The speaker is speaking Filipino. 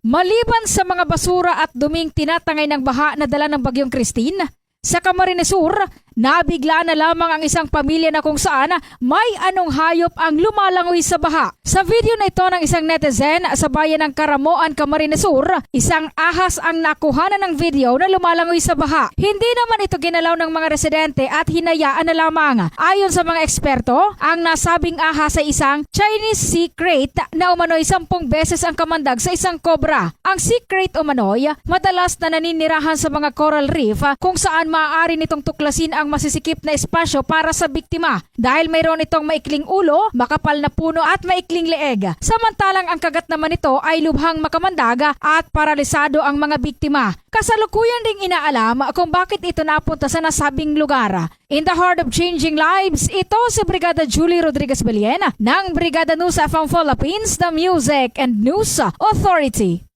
Maliban sa mga basura at duming tinatangay ng baha na dala ng Bagyong Christine, sa Camarines Sur, nabigla na lamang ang isang pamilya na kung saan may anong hayop ang lumalangoy sa baha. Sa video na ito ng isang netizen sa bayan ng Karamoan, Camarines Sur, isang ahas ang nakuhanan ng video na lumalangoy sa baha. Hindi naman ito ginalaw ng mga residente at hinayaan na lamang. Ayon sa mga eksperto, ang nasabing ahas ay isang Chinese sea crate na umano'y sampung beses ang kamandag sa isang cobra. Ang sea crate umano'y madalas na naninirahan sa mga coral reef kung saan maaari nitong tuklasin ang masisikip na espasyo para sa biktima dahil mayroon itong maikling ulo, makapal na puno at maikling leeg. Samantalang ang kagat naman nito ay lubhang makamandaga at paralisado ang mga biktima. Kasalukuyan ding inaalam kung bakit ito napunta sa nasabing lugar. In the heart of changing lives, ito si Brigada Julie Rodriguez Beliena ng Brigada News FM Philippines, the Music and News Authority.